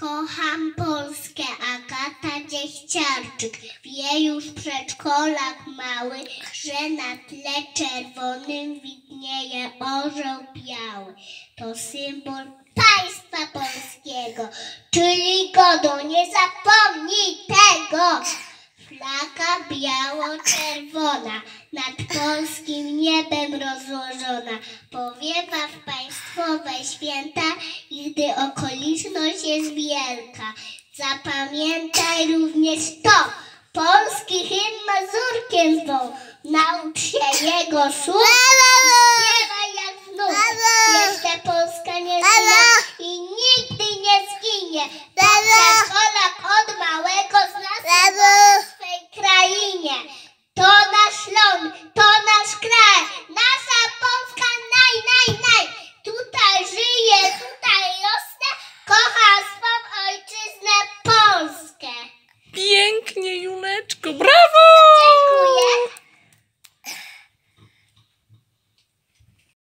Kocham Polskę, Agata Dziechciarczyk. Wie już przedszkolak mały, że na tle czerwonym widnieje orzeł biały. To symbol państwa polskiego, czyli godo, nie zapomnij tego. Flaga biało-czerwona, nad polskim niebem rozłożona, powiewa w państwowe święta gdy okoliczność jest wielka. Zapamiętaj również to, polski hymn mazurkiem zwą, naucz się jego słów i śpiewaj jak znów. Jeszcze Polska nie zginęła i nigdy nie zginie, przedszkola